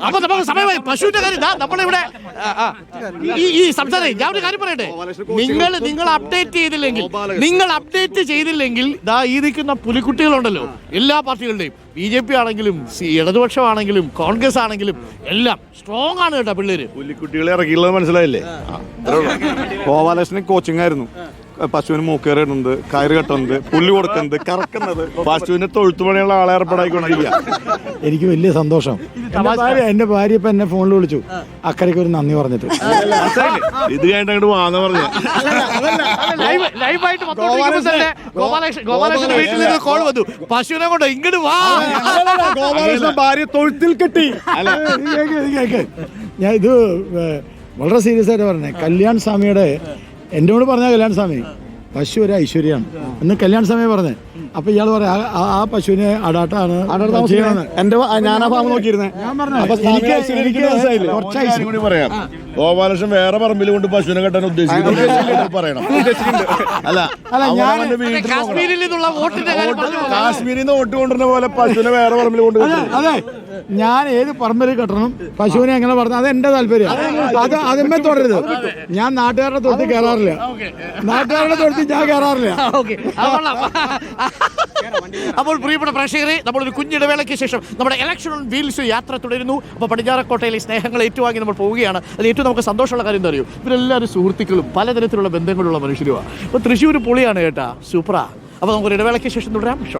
അപ്പൊ നമുക്ക് സമയമായി പശുവിന്റെ കാര്യം ദാ നമ്മളിവിടെ ഈ ഈ സംസാരം ഞാൻ ഒരു കാര്യം പറയട്ടെ? നിങ്ങൾ നിങ്ങൾ അപ്ഡേറ്റ് ചെയ്തില്ലെങ്കിൽ നിങ്ങൾ അപ്ഡേറ്റ് ചെയ്തില്ലെങ്കിൽ ദാ ഈ നിൽക്കുന്ന പുലിക്കുട്ടികളുണ്ടല്ലോ എല്ലാ പാർട്ടികളുടെയും ബി ജെ പി ആണെങ്കിലും ഇടതുപക്ഷം ഇടതുപക്ഷമാണെങ്കിലും കോൺഗ്രസ് ആണെങ്കിലും എല്ലാം സ്ട്രോങ് ആണ് കേട്ടോ പിള്ളേര്. പുലിക്കുട്ടികളെ ഇറക്കിയുള്ളത് മനസ്സിലായില്ലേ? ഗോപാലകൃഷ്ണൻ കോച്ചിങ് ആയിരുന്നു. പശുവിന് മൂക്കേറിയിടുന്നത് കയറ് കെട്ടുന്നത് പുല്ല് കൊടുക്കുന്നത് കറക്കുന്നത്. പശുവിന് തൊഴുത്തു പണിയുള്ള ആളെ ഏർപ്പെടായിക്കൊണ്ടിരിക്കുക. എനിക്ക് വലിയ സന്തോഷം. എന്റെ ഭാര്യ എന്റെ ഭാര്യ ഇപ്പൊ എന്നെ ഫോണിൽ വിളിച്ചു. അക്കരയ്ക്ക് ഒരു നന്ദി പറഞ്ഞിട്ട്. ഇത് കഴിഞ്ഞിട്ട് അങ്ങോട്ട് വാന്ന് പറഞ്ഞു. പശുവിനെ കൊണ്ട് ഇങ്ങോട്ട് വാ. ഗോപാലകൃഷ്ണൻ ഭാര്യ തൊഴുത്തിൽ കെട്ടി. ഞാൻ ഇത് വളരെ സീരിയസ് ആയിട്ട് പറഞ്ഞേ. കല്യാൺ സ്വാമിയുടെ എന്നോട് പറഞ്ഞ കല്യാൺ സ്വാമി പശു ഒരു ഐശ്വര്യമാണ് എന്ന് കല്യാൺ സ്വാമി പറഞ്ഞേ. അപ്പൊ ഇയാൾ പറയാ "ആ- പശുവിനെ അടാട്ടാണ് ചെയ്യണമെന്ന്." എന്റെ ഞാൻ ആ നോക്കിയിരുന്നത് പറയാം. ഗോപാലകൃഷ്ണൻ വേറെ പറമ്പിൽ കൊണ്ട് പശുവിനെ കെട്ടാൻ ഉദ്ദേശിക്കുന്നു. പറയണം. അല്ല അല്ല, ഞാൻ- അവന്റെ വീട്ടിൽ നോക്കണം. കാശ്മീരിൽ നിന്നുള്ള വോട്ടിന്റെ കാര്യം പറഞ്ഞു കാശ്മീരിൽ നിന്ന് വോട്ട് കൊണ്ടുവരുന്ന പോലെ പശുവിനെ വേറെ പറമ്പിൽ കൊണ്ട് അതെ. ഞാൻ ഏത് പറമ്പിൽ കെട്ടണം പശുവിനെ എങ്ങനെ പറഞ്ഞു അത് എന്റെ താല്പര്യം അത് അതിന്മേ തുടരുത്. ഞാൻ നാട്ടുകാരുടെ തൊഴുത്തിൽ കയറാറില്ല. നാട്ടുകാരുടെ തൊഴുത്തിൽ ഞാൻ കയറാറില്ല. അത്. അപ്പോൾ പ്രിയപ്പെട്ട പ്രേക്ഷകരെ നമ്മളൊരു കുഞ്ഞിടവേളയ്ക്ക് ശേഷം നമ്മുടെ ഇലക്ഷൻ ഓൺ വീൽസ് യാത്ര തുടരുന്നു. അപ്പോൾ പടിഞ്ഞാറക്കോട്ടയിലെ സ്നേഹങ്ങൾ ഏറ്റുവാങ്ങി നമ്മൾ പോവുകയാണ്. അതിൽ ഏറ്റവും നമുക്ക് സന്തോഷമുള്ള കാര്യം എന്താ അറിയോ ഇവരെല്ലാവരും സുഹൃത്തുക്കളും പലതരത്തിലുള്ള ബന്ധങ്ങളുള്ള മനുഷ്യരുമാണ് അപ്പോൾ തൃശ്ശൂർ പൊളിയാണ് കേട്ടാ. സൂപ്പറാ. അപ്പോൾ നമുക്കൊരു ഇടവേളയ്ക്ക് ശേഷം തുടരാം.